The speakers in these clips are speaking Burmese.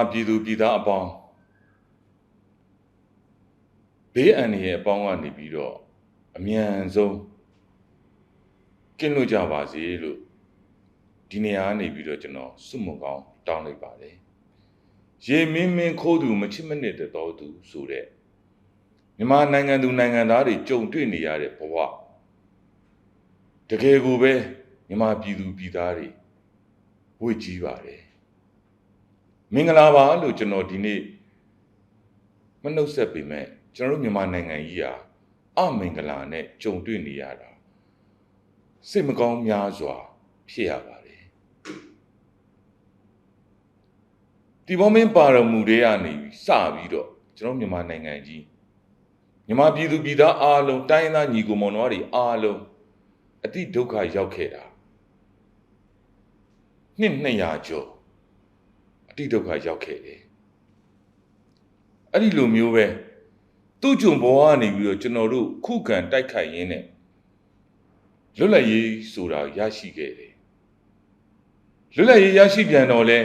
မြန်မာပြည်သူပြည်သားအပေါင်းဘေးအန္တရာယ်အပေါင်းကနေပြီးတော့အမြန်ဆုံးကင်းလွတ်ကြပါစေလို့ဒီနေရာကနေပြီးတော့ကျွန်တော်စွတ်မွန်ကောင်းတောင်းလိုက်ပါတယ်ရေမင်းမင်းခိုးသူမချစ်မနစ်တဲ့တော်သူဆိုတဲ့မြန်မာနိုင်ငံသူနိုင်ငံသားတွေကြုံတွေ့နေရတဲ့ဘဝတကယ်ကိုပဲမြန်မာပြည်သူပြည်သားတွေဝေ့ကြီးပါတယ် မင်္ဂလာပါလို့ကျွန်တော်ဒီနေ့မနှုတ်ဆက်ပေမဲ့ကျွန်တော်တို့မြန်မာနိုင်ငံကြီးဟာအမင်္ဂလာနဲ့ကြုံတွေ့နေရတာစိတ်မကောင်းများစွာ ဖြစ်ရပါတယ်ဒီဘောမင်းပါရမူတွေကနေစပြီးတော့ကျွန်တော်မြန်မာနိုင်ငံကြီးမြန်မာပြည်သူပြည်သားအားလုံးတိုင်းရင်းသားညီကိုမောင်နှမတွေအားလုံးအတိဒုက္ခရောက်ခဲ့တာနှစ်200ကျော်အ တိဒုက္ခရောက်ခဲ့တယ်အဲ့ဒီလိုမျိုးပဲသူ့ကြုံဘောကနေပြီးတော့ကျွန်တော်တို့ခုခံတိုက်ခိုက်ရင်းနဲ့လွတ်လပ်ရေးဆိုတာရရှိခဲ့တယ်လွတ်လပ်ရေးရရှိပြန်တော့လဲ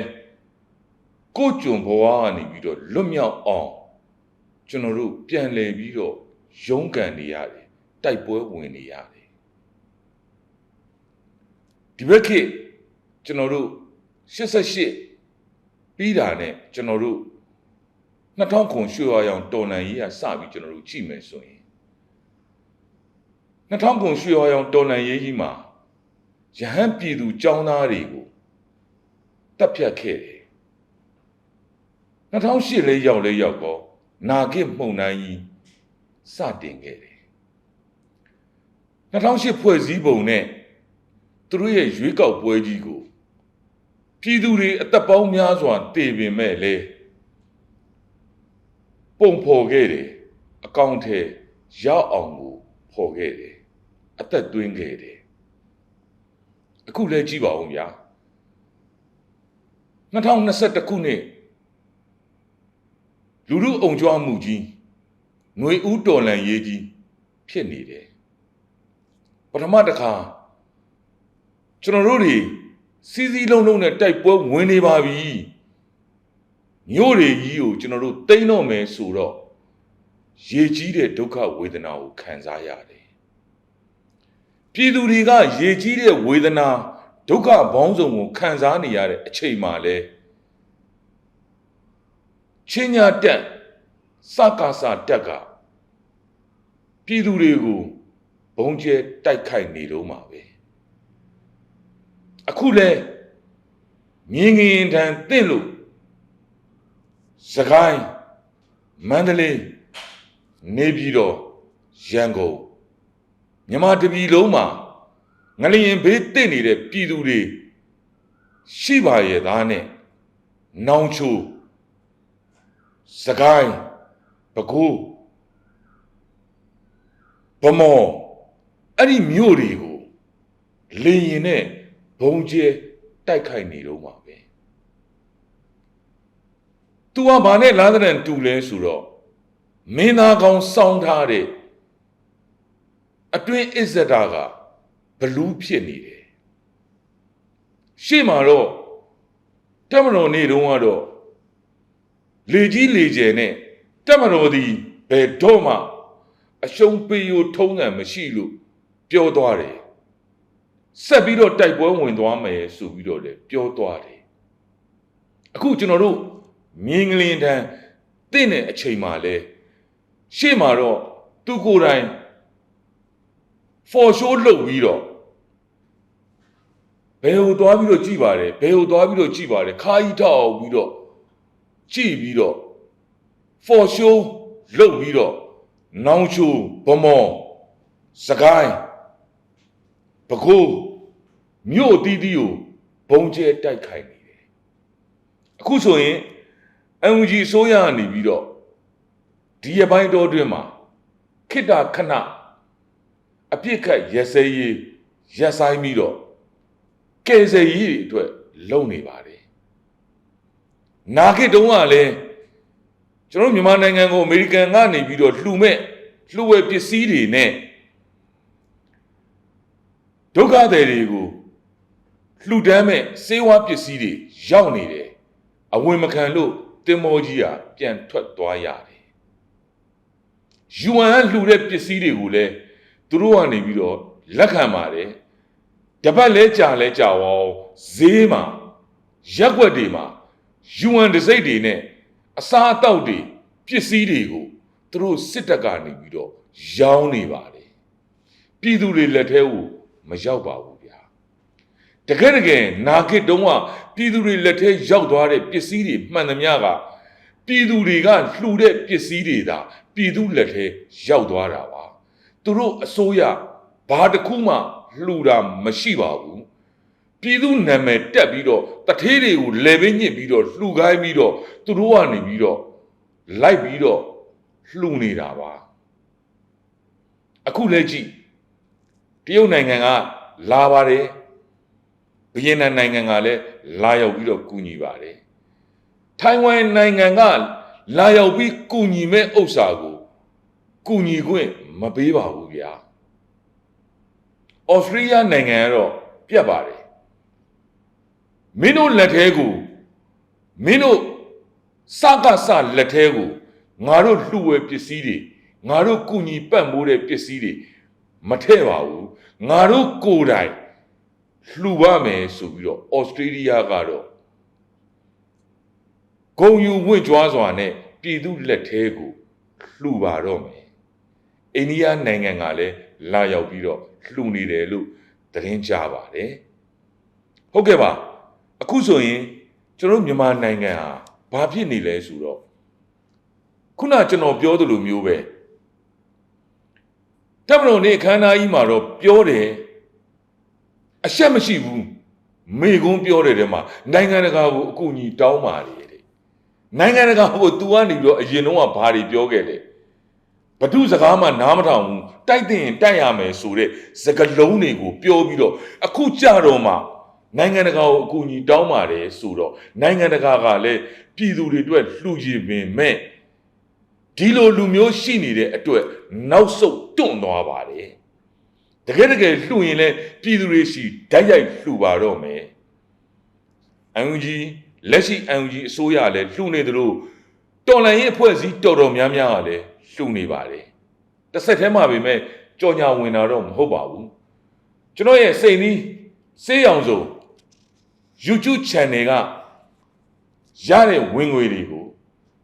ကို့ကြုံဘောကနေပြီးတော့လွတ်မြောက်အောင်ကျွန်တော်တို့ပြန်လည်ပြီးတော့ရုန်းကန်နေရတယ်တိုက်ပွဲဝင်နေရတယ်ဒီဘက်ခေတ်ကျွန်တော်တို့88 ပြီးတာနဲ့ကျွန်တော်တို့2000ခုရွှေဝါရောင်တော်လန်ရေးကစပြီးကျွန်တော်တို့ကြည့်မယ်ဆိုရင်2000ခုရွှေဝါရောင်တော်လန်ရေးကြီးမှာရဟန်းပြည်သူចောင်းသားတွေကိုတပ်ဖြတ်ခဲ့တယ်2008လေးရောက်လေးရောက်တော့နာဂစ်မှုန်တိုင်းကြီးစတင်ခဲ့တယ်2008ဖွဲ့စည်းပုံနဲ့သူတို့ရဲ့ရွေးကောက်ပွဲကြီးကို ပြည်သူတွေအသက်ပေါင်းများစွာတည်ပင်မဲ့လေပုံဖော်ခဲ့တယ်အကောင့်ထဲရောက်အောင်ကိုဖော်ခဲ့တယ်အသက်သွင်းခဲ့တယ်အခုလည်းကြည့်ပါဦးဗျာ2021ခုနှစ်လူလူအုံကြွားမှုကြီးຫນွေဦးတော်လန်ရေးကြီးဖြစ်နေတယ်ပထမတစ်ခါကျွန်တော်တို့တွေ စီးစီးလုံးလုံးနဲ့တိုက်ပွဲဝင်နေပါပြီမြို့တွေကြီးကိုကျွန်တော်တို့တိမ့်တော့မယ်ဆိုတော့ရေကြီးတဲ့ဒုက္ခဝေဒနာကိုခံစားရတယ်ပြည်သူတွေကရေကြီးတဲ့ဝေဒနာဒုက္ခဘောင်းစုံကိုခံစားနေရတဲ့အချိန်မှလဲချင်းညာတက်စကားစတက်ကပြည်သူတွေကိုဘုံကျဲတိုက်ခိုက်နေတော့မှာပဲ အခုလဲမြင်းငင်ထံတင့်လို့စကိုင်းမန္တလေးနေပြည်တော်ရန်ကုန်မြမတပြည်လုံးမှာငလျင်ဘေးတင့်နေတဲ့ပြည်သူတွေရှိပါရဲ့သားနဲ့နောင်ချိုစကိုင်းပဲခူးဗမော်အဲ့ဒီမြို့တွေကိုလေရင်နဲ့ ဘုံကျဲတိုက်ခိုက်နေတော့မှာပဲ။ तू ကဘာနဲ့လာတဲ့တူလဲဆိုတော့မင်းသားကောင်းစောင်းထားတဲ့အတွင်းအစ္ဆတာကဘလူးဖြစ်နေတယ်။ရှေ့မှာတော့တမတော်နေတုန်းကတော့လေကြီးလေကျယ်နဲ့တမတော်သည်ဘယ်တော့မှအရှုံးပေးရထုံးငံမရှိလို့ပြောသွားတယ် ဆက်ပြီးတော့တိုက်ပွဲဝင်သွားမယ်ဆိုပြီးတော့လည်းပြောသွားတယ်အခုကျွန်တော်တို့မြင်းကလင်းတန်းတင့်တဲ့အချိန်မှလဲရှေ့မှာတော့သူကိုယ်တိုင် for show လုပ်ပြီးတော့ဘယ်ဟိုသွားပြီးတော့ကြည်ပါတယ်ဘယ်ဟိုသွားပြီးတော့ကြည်ပါတယ်ခါကြီးထောက်ပြီးတော့ကြည်ပြီးတော့ for show လုပ်ပြီးတော့နောင်ချိုဗမော်စကိုင်းပကိုး မြို့တီးတီးကိုဘုံကျဲတိုက်ခိုက်နေတယ်အခုဆိုရင် MG ဆိုးရနေပြီးတော့ဒီရပိုင်းတော်တွင်မှာခိတ္တခဏအပြစ်ခတ်ရစဲရေးရက်ဆိုင်ပြီးတော့ကယ်ဆယ်ရေးတွေအတွက်လုံနေပါတယ်နာခိတုံးကလည်းကျွန်တော်မြန်မာနိုင်ငံကိုအမေရိကန်ကနေပြီးတော့လှူမဲ့လှူဝဲပစ္စည်းတွေနဲ့ဒုက္ခသည်တွေကို လှူဒန်းမဲ့စေဝါပစ္စည်းတွေရောက်နေတယ်အဝင်မခံလို့တင်မောကြီးကပြန်ထွက်သွားရတယ်ယူအန်ကလှူတဲ့ပစ္စည်းတွေကိုလည်းသူတို့ကနေပြီးတော့လက်ခံပါတယ်တပတ်လဲကြာလဲကြာအောင်ဈေးမှာရက်ွက်တွေမှာယူအန်တစိမ့်တွေနဲ့အစားအသောက်တွေပစ္စည်းတွေကိုသူတို့စစ်တပ်ကနေပြီးတော့ရောင်းနေပါတယ်ပြည်သူတွေလက်ထဲကိုမရောက်ပါဘူးဗျာ တကယ်တကယ်နာဂစ်တုံးကပြည်သူတွေလက်ထဲရောက်သွားတဲ့ပစ္စည်းတွေမှန်သမျှကပြည်သူတွေကလှူတဲ့ပစ္စည်းတွေသာပြည်သူလက်ထဲရောက်သွားတာပါသူတို့အစိုးရဘာတစ်ခုမှလှူတာမရှိပါဘူးပြည်သူနာမည်တက်ပြီးတော့တထေးတွေကိုလေပင်းညစ်ပြီးတော့လှူခိုင်းပြီးတော့သူတို့ကနေပြီးတော့လိုက်ပြီးတော့လှူနေတာပါအခုလည်းကြည့်တရုတ်နိုင်ငံကလာပါတယ် ဗီယက်နမ်နိုင်ငံကလည်းလာရောက်ပြီးတော့ကူညီပါတယ်ထိုင်ဝမ်နိုင်ငံကလာရောက်ပြီးကူညီမဲ့ဥစ္စာကိုကူညီခွင့်မပေးပါဘူးဗျာဩစတြေးလျနိုင်ငံကတော့ပြတ်ပါတယ်မင်းတို့လက်ထဲကိုမင်းတို့စကစလက်ထဲကိုငါတို့လှူဝဲပစ္စည်းတွေငါတို့ကုညီပတ်မိုးတဲ့ပစ္စည်းတွေမထည့်ပါဘူးငါတို့ကိုယ်တိုင် လှူပါမယ်ဆိုပြီးတော့ဩစတြေးလျကတော့ဂုံယူဝင့်ကြွားစွာနဲ့ပြည်သူလက်ထဲကိုလှူပါတော့မယ်အိန္ဒိယနိုင်ငံကလည်းလာရောက်ပြီးတော့လှူနေတယ်လို့သတင်းကြပါတယ်ဟုတ်ကဲ့ပါအခုဆိုရင်ကျွန်တော်မြန်မာနိုင်ငံဟာဘာဖြစ်နေလဲဆိုတော့ခုနကျွန်တော်ပြောသလိုမျိုးပဲတပ်မတော်နေခန္ဓာကြီးမှာတော့ပြောတယ် အရှက်မရှိဘူးမေကုန်းပြောတယ်တဲ့မှာနိုင်ငံတကာကိုအကူအညီတောင်းပါတယ်တဲ့နိုင်ငံတကာကို तू ကနေပြီးတော့အရင်တော့ကဘာတွေပြောခဲ့လဲဘဒုစကားမှနားမထောင်ဘူးတိုက်တဲ့ရင်တိုက်ရမယ်ဆိုတဲ့စကလုံးတွေကိုပြောပြီးတော့အခုကြတော့မှနိုင်ငံတကာကိုအကူအညီတောင်းပါတယ်ဆိုတော့နိုင်ငံတကာကလည်းပြည်သူတွေအတွက်လှူကြည်ပင်မဲ့ဒီလိုလူမျိုးရှိနေတဲ့အတွက်နောက်ဆုတ်တွန့်သွားပါတယ် တကယ်တကယ်လှူရင်လည်းပြည်သူတွေရှိဓာတ်ရိုက်လှူပါတော့မယ်အန်ယူဂျီလက်ရှိအန်ယူဂျီအစိုးရလည်းလှူနေသလိုတော်လန်ရေးအဖွဲ့အစည်းတော်တော်များများကလည်းလှူနေပါတယ်တစ်ဆက်တည်းမှာပဲမဲ့ကြော်ညာဝင်တာတော့မဟုတ်ပါဘူးကျွန်တော်ရဲ့စိတ်နီးစေးရောင်စုံ YouTube channel ကရတဲ့ဝင်ငွေတွေကို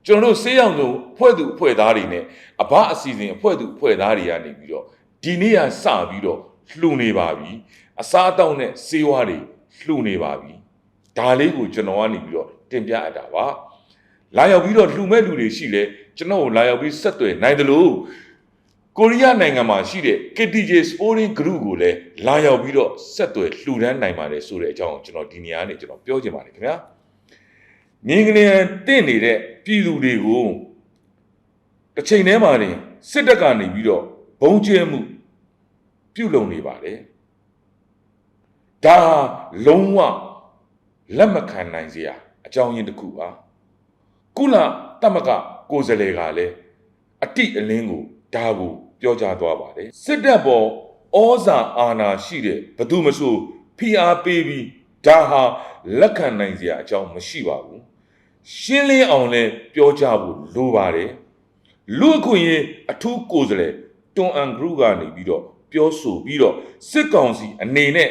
ကျွန်တော်တို့စေးရောင်စုံဖွဲ့သူဖွဲ့သားတွေနဲ့အဘအစီအစဉ်အဖွဲ့သူဖွဲ့သားတွေကနေပြီးတော့ ဒီနေ့ကစပြီးတော့လှူနေပါပြီအစားအသောက်နဲ့စေးဝါးတွေလှူနေပါပြီဒါလေးကိုကျွန်တော်ကနေပြီးတော့တင်ပြအပ်တာပါလာရောက်ပြီးတော့လှူမဲ့လူတွေရှိလဲကျွန်တော်ကိုလာရောက်ပြီးဆက်သွယ်နိုင်တယ်လို့ကိုရီးယားနိုင်ငံမှာရှိတဲ့ KTJ Sporting Group ကိုလည်းလာရောက်ပြီးတော့ဆက်သွယ်လှူဒန်းနိုင်ပါတယ်ဆိုတဲ့အကြောင်းကိုကျွန်တော်ဒီနေရာနဲ့ကျွန်တော်ပြောချင်ပါတယ်ခင်ဗျာငင်းကလေးတင့်နေတဲ့ပြည်သူတွေကိုတစ်ချိန်တည်းမှာနေစစ်တပ်ကနေပြီးတော့ ဘုံကျဲမှုပြုလုပ်နေပါတယ်ဒါလုံးဝလက်မခံနိုင်စရာအကြောင်းရင်းတစ်ခုပါကုလတမကကိုယ်စလဲကလည်းအတိအလင်းကိုဒါကိုပြောကြားသွားပါတယ်စစ်တပ်ပေါ်ဩဇာအာဏာရှိတဲ့ဘသူမဆိုဖိအားပေးပြီးဒါဟာလက်ခံနိုင်စရာအကြောင်းမရှိပါဘူးရှင်းလင်းအောင်လဲပြောကြဖို့လိုပါတယ်လူအခွင့်ရေးအထူးကိုယ်စလဲ တွန်အန်ဂရုကနေပြီးတော့ပြောဆိုပြီးတော့စစ်ကောင်စီအနေနဲ့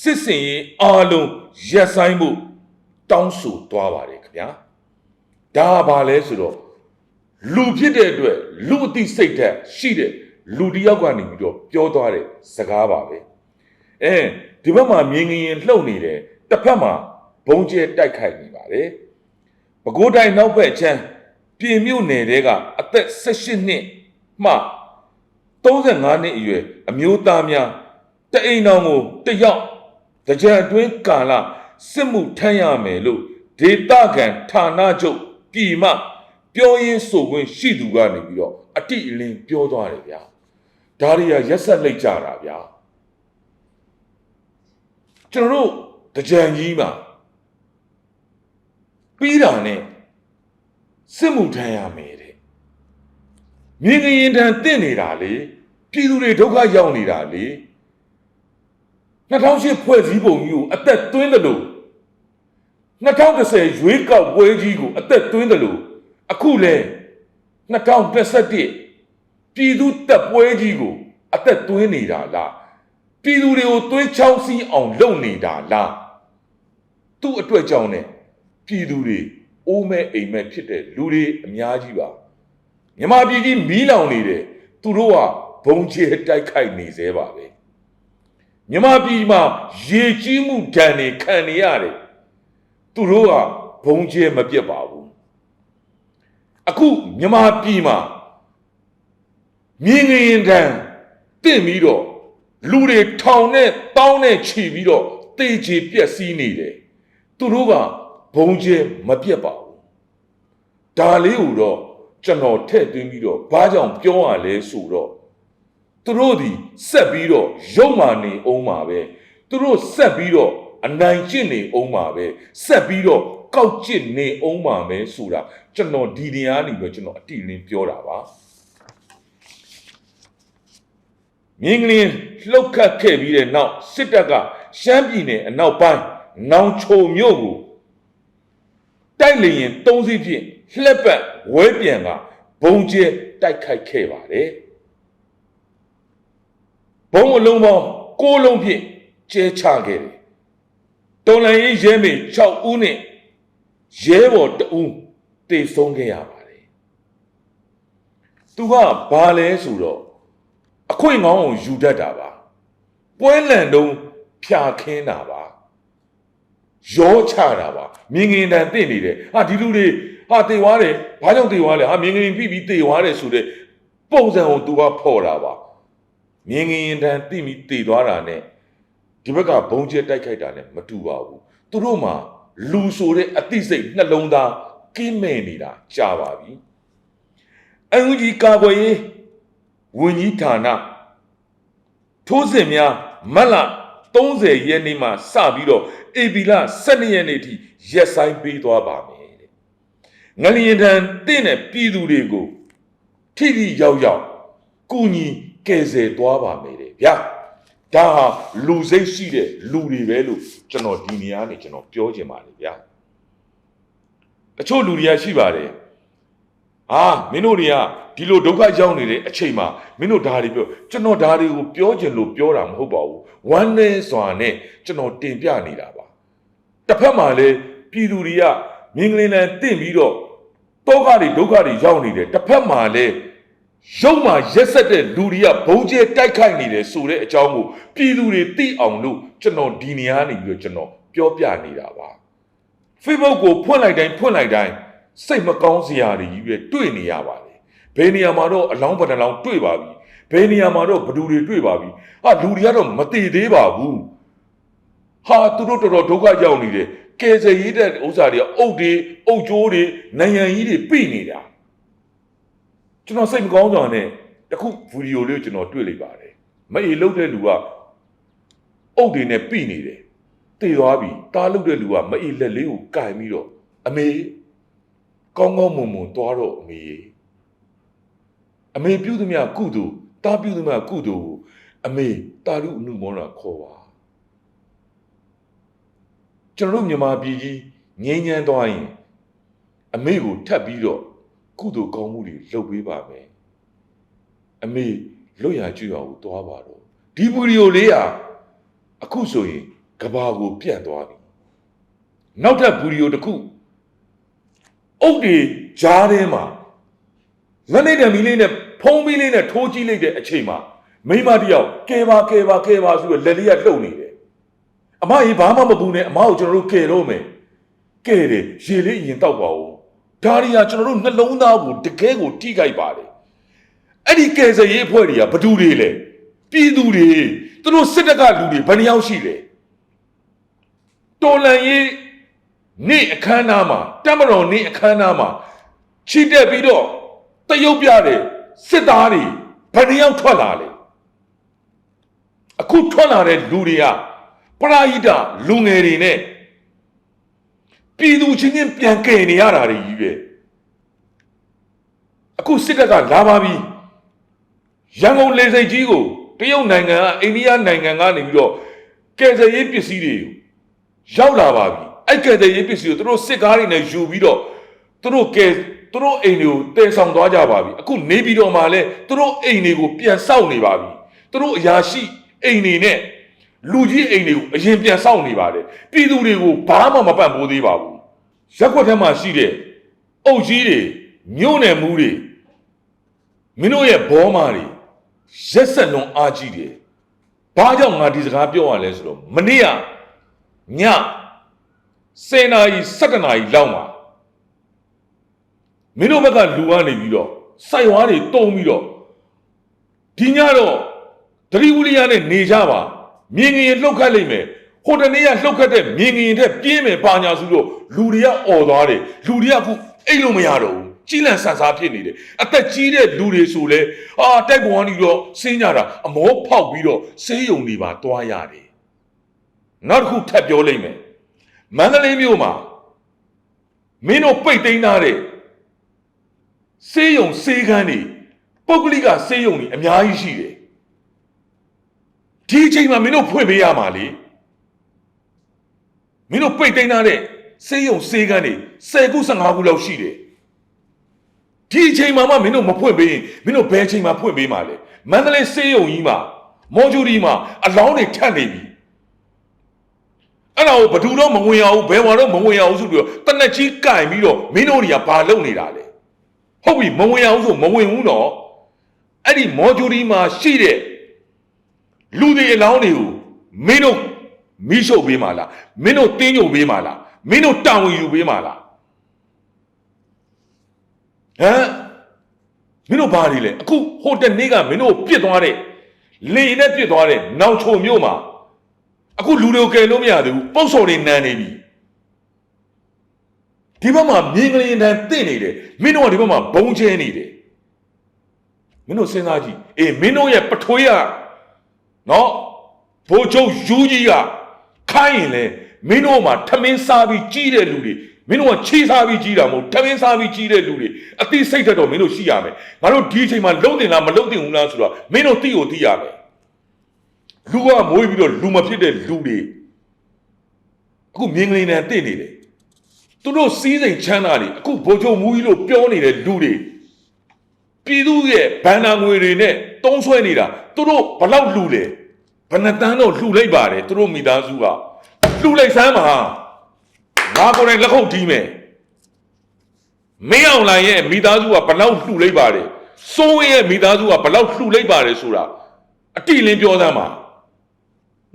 စစ်စင်ရေးအားလုံးရက်ဆိုင်မှုတောင်းဆိုသွားပါတယ်ခင်ဗျာဒါဘာလဲဆိုတော့လူဖြစ်တဲ့အတွက်လူအသိစိတ်ဓာတ်ရှိတဲ့လူတစ်ယောက်ကနေပြီးတော့ပြောသွားတဲ့စကားပါပဲအဲဒီဘက်မှာမြင်ငရင်လှုပ်နေတယ်တစ်ဖက်မှာဘုံကျဲတိုက်ခိုက်နေပါတယ်ပဲခူးတိုင်းနောက်ဘက်ချမ်းပြင်မြုပ်နယ်တဲကအသက်18နှစ်မှ 35နှစ်အရွယ်အမျိုးသားများတအိမ်တော်ကိုတယောက်တကြံအတွင်းကာလစစ်မှုထမ်းရမယ်လို့ဒေတာကန်ဌာနချုပ်ပြည်မှပြောရင်းဆိုခွင့်ရှိသူကနေပြီးတော့အတိအလင်းပြောသွားတယ်ဗျာဒါတွေကရက်ဆက်လိုက်ကြတာဗျာကျွန်တော်တို့တကြံကြီးမှာပြီးတာနဲ့စစ်မှုထမ်းရမယ်တဲ့မြင်ငရင်တန်တင့်နေတာလေ ပြည်သူတွေဒုက္ခရောက်နေတာလေ2008ဖွဲ့စည်းပုံကြီးကိုအသက်သွင်းတယ်လို့2010ရွေးကောက်ပွဲကြီးကိုအသက်သွင်းတယ်လို့အခုလဲ2021ပြည်သူတပ်ပွဲကြီးကိုအသက်သွင်းနေတာလားပြည်သူတွေကိုသွေးချောင်းစီးအောင်လုပ်နေတာလားသူ့အတွက်ကြောင့် ਨੇ ပြည်သူတွေအိုးမဲ့အိမ်မဲ့ဖြစ်တဲ့လူတွေအများကြီးပါမြမပြည်ကြီးမီးလောင်နေတယ်သူတို့က ဘုံချေတိုက်ခိုက်နေသေးပါပဲမြမပြည်မှာရေကြီးမှုဒဏ်တွေခံနေရတယ်သူတို့ကဘုံချေမပြတ်ပါဘူးအခုမြမပြည်မှာမြင်းငရင်တန်းတင့်ပြီးတော့လူတွေထောင်နဲ့တောင်းနဲ့ခြီပြီးတော့တေချေပြက်စီးနေတယ်သူတို့ကဘုံကျဲမပြတ်ပါဘူးဒါလေးကိုတော့ကျွန်တော်ထည့်သွင်းပြီးတော့ဘာကြောင့်ပြောရလဲဆိုတော့ သူတို့ဒီဆက်ပြီးတော့ရုံမာနေအောင်ပါပဲသူတို့ဆက်ပြီးတော့အနိုင်ကျင့်နေအောင်ပါပဲဆက်ပြီးတော့ကောက်ကျစ်နေအောင်ပါမယ်ဆိုတာကျွန်တော်ဒီနေရာနေပြီးတော့ကျွန်တော်အတိအလင်းပြောတာပါမြင်းကလေးလှုပ်ခတ်ခဲ့ပြီးတဲ့နောက်စစ်တပ်ကရှမ်းပြည်နယ်အနောက်ပိုင်းနောင်ချိုမြို့ကိုတိုက်လေရင်၃စီးဖြင့်လှက်ပတ်ဝဲပြန်ကဘုံကျဲတိုက်ခိုက်ခဲ့ပါတယ် ဘုံအလုံးပေါင်း၉လုံးဖြင့်ကျဲချခဲ့တယ်တော်လန်ရေးရဲမေ6ဦးနဲ့ရဲဘော်2ဦးတေဆုံးခဲ့ရပါတယ်သူကဘာလဲဆိုတော့အခွင့်ကောင်းကိုယူတတ်တာပါပွဲလန်တုံးဖြာခင်းတာပါရောချတာပါမြင်ငင်တန်တင့်နေတယ်ဟာဒီလူတွေဟာတေသွားတယ်ဘာကြောင့်တေသွားလဲဟာမြင်ငင်ပြီးပြီးတေသွားတယ်ဆိုတဲ့ပုံစံကိုသူကဖော်တာပါ မြင်ငင်တန်တင့်ပြီးတေသွားတာ ਨੇ ဒီဘက်ကဘုံကျဲတိုက်ခိုက်တာ ਨੇ မတူပါဘူးသူတို့မှာလူဆိုတဲ့အသိစိတ်နှလုံးသားကင်းမဲ့နေတာကြာပါပြီအန်ကြီးကာကွယ်ရေးဝန်ကြီးဌာနထိုးစစ်များမတ်လ30ရက်နေ့မှစပြီးတော့ဧပြီလ12ရက်နေ့ထိရက်ဆိုင်ပေးသွားပါမယ်တဲ့ငလျင်တန်တင့်တဲ့ပြည်သူတွေကိုထိထိရောက်ရောက်ကုညီ ကယ်ဆယ်သွားပါမယ်တဲ့ဗျာဒါဟာလူစိတ်ရှိတဲ့လူတွေပဲလို့ကျွန်တော်ဒီနေရာနေကျွန်တော်ပြောချင်ပါတယ်ဗျာတချို့လူတွေကရှိပါတယ်အာမင်းတို့တွေကဒီလိုဒုက္ခရောက်နေတဲ့အချိန်မှာမင်းတို့ဓာတ်တွေပြောကျွန်တော်ဓာတ်တွေကိုပြောချင်လို့ပြောတာမဟုတ်ပါဘူးဝမ်းနည်းစွာနဲ့ကျွန်တော်တင်ပြနေတာပါတစ်ဖက်မှာလည်းပြည်သူတွေကမြင်းကလေးလန်တင့်ပြီးတော့တောကတွေဒုက္ခတွေရောက်နေတယ်တစ်ဖက်မှာလည်း ရုပ်မှာရက်ဆက်တဲ့လူတွေကဘုံကျဲတိုက်ခိုက်နေတယ်ဆိုတဲ့အကြောင်းကိုပြည်သူတွေသိအောင်လို့ကျွန်တော်ဒီနေရာနေပြီးတော့ကျွန်တော်ပြောပြနေတာပါ Facebook ကိုဖွင့်လိုက်တိုင်းဖွင့်လိုက်တိုင်းစိတ်မကောင်းစရာတွေကြီးပဲတွေ့နေရပါတယ်ဘယ်နေရာမှာတော့အလောင်းပဒလောင်းတွေ့ပါပြီဘယ်နေရာမှာတော့ဘဒူတွေတွေ့ပါပြီဟာလူတွေကတော့မတည်သေးပါဘူးဟာသူတို့တော်တော်ဒုက္ခရောက်နေတယ်ကယ်ဆယ်ရေးတဲ့ဥစ္စာတွေကအုတ်တွေအုတ်ကျိုးတွေနိုင်ငံကြီးတွေပြိနေတာ ကျွန်တော်စိတ်မကောင်းကြနဲ့တခုဗီဒီယိုလေးကိုကျွန်တော်တွေ့လိုက်ပါတယ်မအေလုတ်တဲ့လူကအုတ်တွေနဲ့ပြိနေတယ်တည်သွားပြီတားလုတ်တဲ့လူကမအေလက်လေးကိုကင်ပြီးတော့အမေကောင်းကောင်းမွန်မွန်သွားတော့အမေအမေပြုသမျှကုသိုလ်တားပြုသမျှကုသိုလ်ကိုအမေတာရုအနုမောဒနာခေါ်ပါကျွန်တော်တို့မြန်မာပြည်ကြီးငြိမ်းချမ်းသွားရင်အမေကိုထပ်ပြီးတော့ ကုသိုလ်ကောင်းမှုတွေလုပ်ပေးပါမယ်အမေလွတ်ရကြွရအောင်သွားပါတော့ဒီဗီဒီယိုလေးอ่ะအခုဆိုရင်ကဘာကိုပြန့်သွားပြီနောက်ထပ်ဗီဒီယိုတစ်ခုအုတ်တွေဂျားထဲမှာလက်နဲ့တံမီလေးနဲ့ဖုံးမီလေးနဲ့ထိုးကြည့်လိုက်တဲ့အချိန်မှာမိမတယောက်ကဲပါကဲပါကဲပါဆိုတော့လက်လေးကလှုပ်နေတယ်အမကြီးဘာမှမပူနဲ့အမကိုကျွန်တော်တို့ကဲတော့မယ်ကဲတယ်ရေလေးရင်တောက်ပါဦး ဒါရီယာကျွန်တော်တို့နှလုံးသားကိုတကယ်ကိုထိခိုက်ပါတယ်အဲ့ဒီကဲစရေးအဖွဲ့တွေကဘသူတွေလဲပြည်သူတွေသူတို့စစ်တပ်ကလူတွေဘယ်နှယောက်ရှိလဲတော်လန်ရေးနေ့အခမ်းအနားမှာတမတော်နေ့အခမ်းအနားမှာချီတက်ပြီးတော့တရုတ်ပြတဲ့စစ်သားတွေဘယ်နှယောက်ထွက်လာလဲအခုထွက်လာတဲ့လူတွေကပရာဟိတလူငယ်တွေနဲ့ ပြည်သူချင်းချင်းပြန်ကယ်နေရတာတွေကြီးပဲအခုစစ်တပ်ကလာပါပြီရန်ကုန်လေစိတ်ကြီးကိုတရုတ်နိုင်ငံကအိန္ဒိယနိုင်ငံကနေပြီးတော့ကယ်ဆယ်ရေးပစ္စည်းတွေရောက်လာပါပြီအဲ့ကဲတဲ့ရေးပစ္စည်းကိုသူတို့စစ်ကားတွေနဲ့ယူပြီးတော့သူတို့ကဲသူတို့အိမ်တွေကိုတည်ဆောင်သွားကြပါပြီအခုနေပြီးတော့မှလဲသူတို့အိမ်တွေကိုပြန်ဆောက်နေပါပြီသူတို့အရာရှိအိမ်တွေနဲ့ လူကြီးအိမ်တွေကိုအရင်ပြန်ဆောက်နေပါတယ်ပြည်သူတွေကိုဘာမှမပံ့ပိုးသေးပါဘူးရက်ွက်ထဲမှာရှိတဲ့အုပ်ကြီးတွေမြို့နယ်မှုတွေမင်းတို့ရဲ့ဘောမာတွေရက်ဆက်လွန်အားကြီးတယ်ဘာကြောင့်ငါဒီစကားပြောရလဲဆိုတော့မနေ့ကည10နာရီ17နာရီလောက်မှာမင်းတို့ဘက်ကလူကနေပြီးတော့စိုက်ဝါးတွေတုံပြီးတော့ဒီညတော့တတိဝလိယနဲ့နေကြပါ မြင်ငင်လှုပ်ခတ်လိုက်မယ်ဟိုတနေ့ကလှုပ်ခတ်တဲ့မြင်ငင်တဲ့ပြင်းမယ်ပါညာစုလို့လူတွေကអော်သွားတယ်လူတွေကအခုအိတ်လို့မရတော့ဘူးကြီးလန့်ဆန်စားဖြစ်နေတယ်အသက်ကြီးတဲ့လူတွေဆိုလဲအာတိုက်ပေါ်ကနေတော့ဆင်းကြတာအမောဖောက်ပြီးတော့ဆေးရုံတွေပါတွားရတယ်နောက်တစ်ခုထပ်ပြောလိုက်မယ်မန္တလေးမြို့မှာမင်းတို့ပိတ်သိမ်းထားတဲ့ဆေးရုံဆေးခန်းတွေပုဂ္ဂလိကဆေးရုံတွေအများကြီးရှိတယ် ဒီအချိန်မှာမင်းတို့ဖွင့်ပေးရမှာလေမင်းတို့ပိတ်သိမ်းထားတဲ့ဆေးရုံဆေးခန်းတွေ10ခု15ခုလောက်ရှိတယ်ဒီအချိန်မှာမှမင်းတို့မဖွင့်ပေးရင်မင်းတို့ဘယ်အချိန်မှာဖွင့်ပေးမှာလဲမန္တလေးဆေးရုံကြီးမှာမော်ဂျူရီမှာအလောင်းတွေထပ်နေပြီအဲ့ဒါကိုဘယ်သူတော့မဝင်ရဘူးဘယ်မှာတော့မဝင်ရဘူးဆိုပြီးတော့တနက်ကြီးကင်ပြီးတော့မင်းတို့တွေကဘာလုပ်နေတာလဲဟုတ်ပြီမဝင်ရဘူးဆိုမဝင်ဘူးတော့အဲ့ဒီမော်ဂျူရီမှာရှိတဲ့ လူတွေအလောင်းတွေကိုမင်းတို့မီးရှို့ပေးမှာလားမင်းတို့တင်းညို့ပေးမှာလားမင်းတို့တာဝန်ယူပေးမှာလားဟမ်မင်းတို့ဘာတွေလဲအခုဟိုတနေ့ကမင်းတို့ပြစ်သွားတဲ့လေနဲ့ပြစ်သွားတဲ့နောင်ချုံမြို့မှာအခုလူတွေကိုကယ်လို့မရသေးဘူးပုတ်စော်တွေနန်းနေပြီဒီဘက်မှာမြင်းကလေးတန်းတင့်နေတယ်မင်းတို့ကဒီဘက်မှာဘုံကျဲနေတယ်မင်းတို့စဉ်းစားကြည့်အေးမင်းတို့ရဲ့ပထွေးက နော်ဘိုးချုပ်ယူကြီးကခိုင်းရင်လေမင်းတို့မှာထမင်းစားပြီးကြီးတဲ့လူတွေမင်းတို့ကချီစားပြီးကြီးတာမဟုတ်ထမင်းစားပြီးကြီးတဲ့လူတွေအသိစိတ်ဓာတ်တော့မင်းတို့ရှိရမယ်ငါတို့ဒီအချိန်မှာလုံတင်လားမလုံတင်ဘူးလားဆိုတော့မင်းတို့သိကိုသိရမယ်လူကမွေးပြီးတော့လူမဖြစ်တဲ့လူတွေအခုမြင်းကလေးနဲ့တင့်နေတယ်သူတို့စီးစိမ်ချမ်းသာတွေအခုဘိုးချုပ်မူကြီးလို့ပြောနေတဲ့လူတွေ ပြည်သူရဲ့ဘန္နာငွေတွေနဲ့တုံးဆွဲနေတာသူတို့ဘလောက်လူလဲဘယ်နှတန်းတော့လှူလိုက်ပါတယ်သူတို့မိသားစုကလှူလိုက်စမ်းပါငါကိုယ်တိုင်လက်ခုပ်တီးမယ်မင်းအောင်လိုင်ရဲ့မိသားစုကဘလောက်လှူလိုက်ပါတယ်စိုးဝင်းရဲ့မိသားစုကဘလောက်လှူလိုက်ပါတယ်ဆိုတာအတိလင်းပြောစမ်းပါ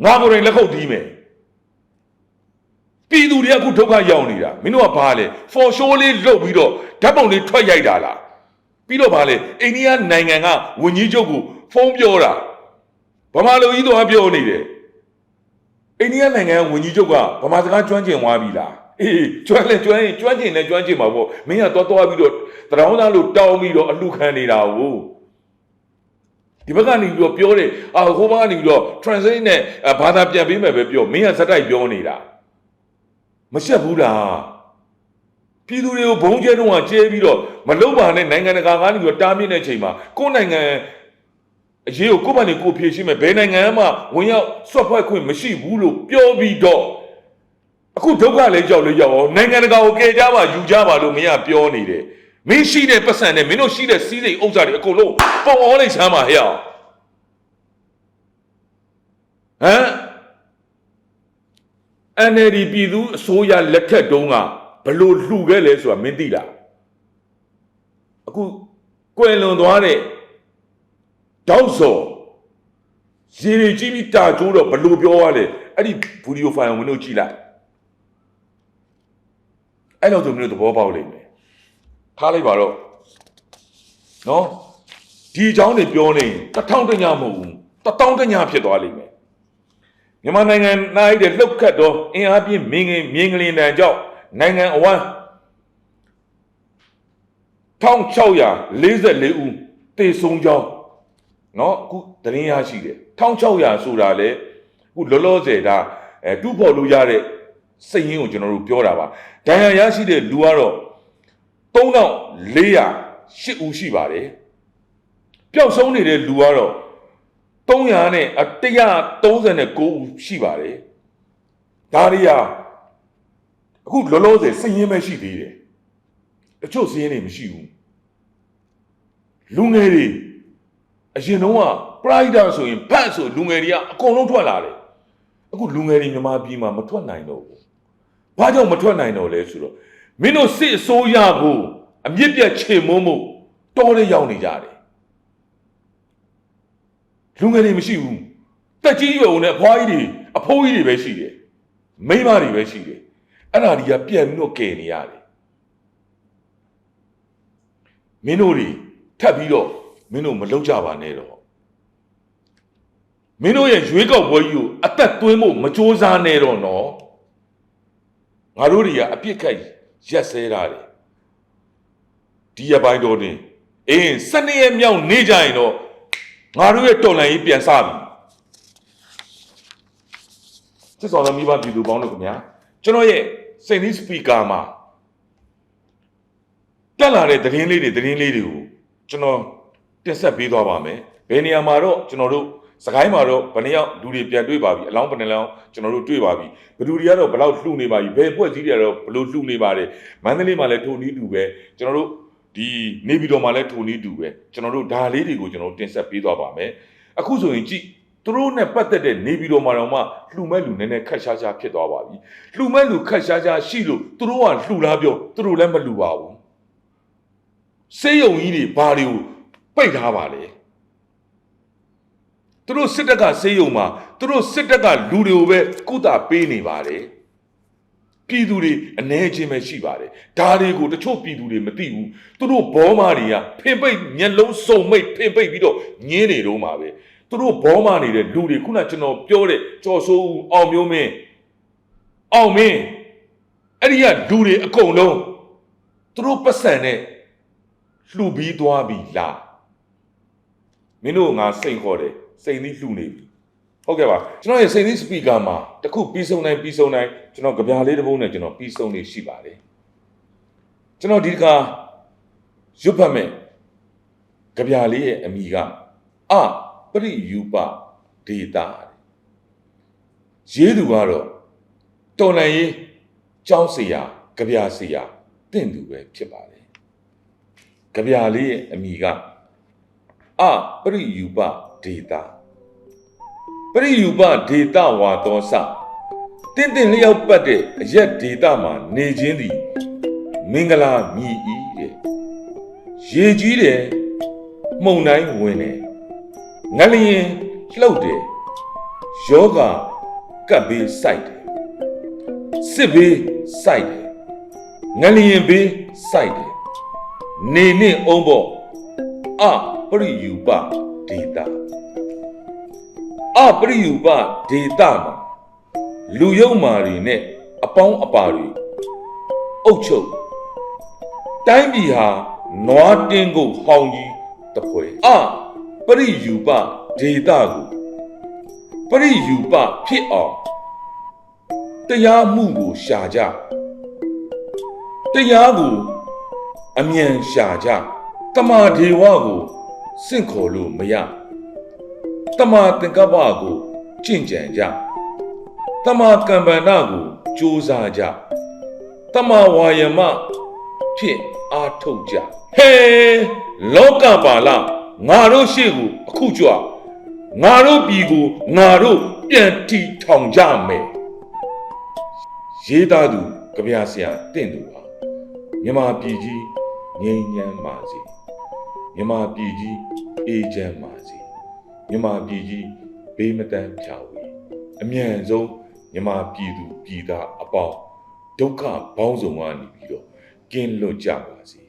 ငါကိုယ်တိုင်လက်ခုပ်တီးမယ်ပြည်သူတွေကအခုဒုက္ခရောက်နေတာမင်းတို့ကဘာလဲ for show လေးလုပ်ပြီးတော့ဓာတ်ပုံလေးထွက်ရိုက်တာလား ပြီးတော့ဘာလဲအိန္ဒိယနိုင်ငံကဝန်ကြီးချုပ်ကိုဖုန်းပြောတာဗမာလူကြီးတော့ပြောနေတယ်အိန္ဒိယနိုင်ငံကဝန်ကြီးချုပ်ကဗမာစကားကျွမ်းကျင်သွားပြီလားအေးကျွမ်းလဲကျွမ်းရင်ကျွမ်းကျင်လဲကျွမ်းကျင်ပါပေါ့မင်းကတော်တော်ပြီးတော့တရောင်းသားလို့တောင်းပြီးတော့အလှခံနေတာကိုဒီဘက်ကနေပြီးတော့ပြောတယ်အာဟိုဘက်ကနေပြီးတော့ translate နဲ့ဘာသာပြန်ပေးမယ်ပဲပြောမင်းကစက်တိုက်ပြောနေတာမရှက်ဘူးလား ပြည်သူတွေကိုဘုံကျဲတုံးကကျဲပြီးတော့မလုံပါနဲ့နိုင်ငံတကာကနေပြီးတော့တားမြစ်တဲ့အချိန်မှာကိုယ်နိုင်ငံအရေးကိုကိုယ့်ဘာနဲ့ကိုယ်ဖြေရှင်းမယ်ဘယ်နိုင်ငံမှဝင်ရောက်ဆွတ်ဖွဲ့ခွင့်မရှိဘူးလို့ပြောပြီးတော့အခုဒုက္ခလည်းကြောက်လည်းကြောက်အောင်နိုင်ငံတကာကိုကယ်ကြပါယူကြပါလို့မင်းကပြောနေတယ်မင်းရှိတဲ့ပတ်စံနဲ့မင်းတို့ရှိတဲ့စီးစိမ်ဥစ္စာတွေအကုန်လုံးပုံအောလိုက်စမ်းပါဟဲ့အောင်ဟမ် NLD ပြည်သူအစိုးရလက်ထက်တုန်းက ဘလို့လှူခဲ့လဲဆိုတာမင်းသိလားအခုကွယ်လွန်သွားတဲ့တောက်စော်ရေရီကြီးပြီးတာကျိုးတော့ဘလို့ပြောရလဲအဲ့ဒီဗီဒီယိုဖိုင်ကိုမင်းတို့ကြည့်လိုက်အဲ့တော့သူမျိုးသဘောပေါက်လိမ့်မယ်ထားလိုက်ပါတော့နော်ဒီအကြောင်းတွေပြောနေတထောင်တညာမဟုတ်ဘူးတထောင်တညာဖြစ်သွားလိမ့်မယ်မြန်မာနိုင်ငံနိုင်တဲ့လှုပ်ခတ်သောအင်အားပြင်းမင်းငင်မြင်းကလေးတန်ကြောင့် နိုင်ငံအဝမ်း1644ဦးတေဆုံးကြောင်းเนาะအခုသတင်းရရှိတယ်1600ဆိုတာလေအခုလောလောဆယ်ဒါအဲတူဖို့လို့ရတဲ့စိတ်ရင်းကိုကျွန်တော်တို့ပြောတာပါဒဏ်ရာရရှိတဲ့လူကတော့3408ဦးရှိပါတယ်ပျောက်ဆုံးနေတဲ့လူကတော့300နဲ့139ဦးရှိပါတယ်ဒါတွေဟာ အခုလောလောဆယ်စည်ရင်ပဲရှိသေးတယ်တချို့စည်ရင်တွေမရှိဘူးလူငယ်တွေအရင်တော့က pride ဆိုရင်ဘတ်ဆိုလူငယ်တွေကအကုန်လုံးထွက်လာတယ်အခုလူငယ်တွေမြန်မာပြည်မှာမထွက်နိုင်တော့ဘူးဘာကြောင့်မထွက်နိုင်တော့လဲဆိုတော့မင်းတို့စစ်အစိုးရကိုအမြင့်ပြတ်ချေမုန်းမှုတော်တဲ့ရောက်နေကြတယ်လူငယ်တွေမရှိဘူးတက်ကြီးရွယ်ဝင်နဲ့အဖွားကြီးတွေအဖိုးကြီးတွေပဲရှိတယ်မိန်းမတွေပဲရှိတယ် အဲ့ဒါတွေကပြန်ပြီးတော့ကယ်နေရတယ်မင်းတို့တွေထပ်ပြီးတော့မင်းတို့မလုပ်ကြပါနဲ့တော့မင်းတို့ရဲ့ရွေးကောက်ပွဲကြီးကိုအသက်သွင်းဖို့မကြိုးစားနဲ့တော့နော်ငါတို့တွေကအပြစ်ခတ်ရက်စဲတာတယ်ဒီရပိုင်းတော်တင်အင်းစနေရက်မြောက်နေကြရင်တော့ငါတို့ရဲ့တော်လန်ကြီးပြန်စပြီစစ်စော်တော်မိဘပြည်သူပေါင်းတို့ခင်ဗျာကျွန်တော်ရဲ့ စိတ်နီးစပီကာမှာတက်လာတဲ့သတင်းလေးတွေသတင်းလေးတွေကိုကျွန်တော်တင်ဆက်ပေးသွားပါမယ်ဘယ်နေရာမှာတော့ကျွန်တော်တို့စကိုင်းမှာတော့ဘယ်နှစ်ယောက်လူတွေပြန်တွေ့ပါပြီအလောင်းဘယ်နှလောင်းကျွန်တော်တို့တွေ့ပါပြီဘယ်သူတွေကတော့ဘယ်လောက်လှူနေပါပြီဘယ်ဖွဲ့စည်းတွေကတော့ဘယ်လိုလှူနေပါတယ်မန္တလေးမှာလည်းထိုနည်းတူပဲကျွန်တော်တို့ဒီနေပြည်တော်မှာလည်းထိုနည်းတူပဲကျွန်တော်တို့ဒါလေးတွေကိုကျွန်တော်တို့တင်ဆက်ပေးသွားပါမယ်အခုဆိုရင်ကြည့် သူတို့နဲ့ပတ်သက်တဲ့နေပြည်တော်မှာတော့မှလှူမဲ့လူနည်းနည်းခက်ရှားရှားဖြစ်သွားပါပြီလှူမဲ့လူခက်ရှားရှားရှိလို့သူတို့ကလှူလားပြောသူတို့လည်းမလှူပါဘူးစေယုံကြီးတွေဘာတွေကိုပိတ်ထားပါလေသူတို့စစ်တပ်ကစေယုံမှာသူတို့စစ်တပ်ကလူတွေကိုပဲကုသပေးနေပါတယ်ပြည်သူတွေအ ਨੇ ချင်းပဲရှိပါတယ်ဒါတွေကိုတချို့ပြည်သူတွေမသိဘူးသူတို့ဘောမာတွေကဖင်ပိတ်မျက်လုံးစုံမိတ်ဖင်ပိတ်ပြီးတော့ညင်းနေတော့မှာပဲ သူတို့ဘောမာနေတဲ့လူတွေခုနကျွန်တော်ပြောတဲ့ကြော်စိုးဦးအောင်မျိုးမင်းအောင်မင်းအဲ့ဒီကလူတွေအကုန်လုံးသူတို့ပတ်စံနဲ့လှူပြီးသွားပြီလားမင်းတို့ငါစိတ်ခေါ်တယ်စိတ်သီးလှူနေပြီဟုတ်ကဲ့ပါကျွန်တော်ရဲ့စိတ်သီးစပီကာမှာတခုပြီးဆုံးတိုင်းပြီးဆုံးတိုင်းကျွန်တော်ကြပြားလေးတစ်ပုဒ်နဲ့ကျွန်တော်ပြီးဆုံးနေရှိပါတယ်ကျွန်တော်ဒီတစ်ခါရွတ်ဖတ်မယ်ကြပြားလေးရဲ့အမိကအ ပရိယူပဒေတာရေးသူကတော့တော်လန်ရေးကျောင်းဆရာကြပြားဆရာတင့်သူပဲဖြစ်ပါတယ်ကြပြားလေးရဲ့အမိကအပရိယူပဒေတာပရိယူပဒေတာဝါသောစတင့်တင်လျောက်ပတ်တဲ့အရက်ဒေတာမှာနေခြင်းသည်မင်္ဂလာမြည်ဤတဲ့ရေကြီးတယ်မှုန်တိုင်းဝင်တယ် ငလျင်လှုပ်တယ်ယောဂကပ်ဘေးစိုက်တယ်စစ်ဘေးစိုက်တယ်ငလျင်ဘေးစိုက်တယ်နေနဲ့အုံးပေါ့အပရိယူပဒေတာအပရိယူပဒေတာမှာလူယုံမာတွေနဲ့အပေါင်းအပါတွေအုတ်ချုပ်တိုင်းပြည်ဟာနွားတင်းကိုဟောင်းကြီးတပွဲအ ပရိယူပဒေတာကိုပရိယူပဖြစ်အောင်တရားမှုကိုရှာကြတရားကိုအမြန်ရှာကြတမာဒေဝကိုစင့်ခေါ်လို့မရတမာသင်္ကပ္ပကိုကြင့်ကြံကြတမာကံပန္နကိုကြိုးစားကြတမာဝါယမဖြစ်အားထုတ်ကြဟဲလောကပါလ ငါတို့ရှေ့ကိုအခုကြွငါတို့ပြည်ကိုငါတို့ပြန်တီထောင်ကြမယ်ရေးသားသူကြပြဆရာတင့်သူပါမြမပြည်ကြီးငြိမ်းချမ်းပါစေမြမပြည်ကြီးအေးချမ်းပါစေမြမပြည်ကြီးဘေးမတန်းဖြာဝေအမြန်ဆုံးမြမပြည်သူပြည်သားအပေါင်းဒုက္ခဘောင်းဆောင်ကနေပြီးတော့ကင်းလွတ်ကြပါစေ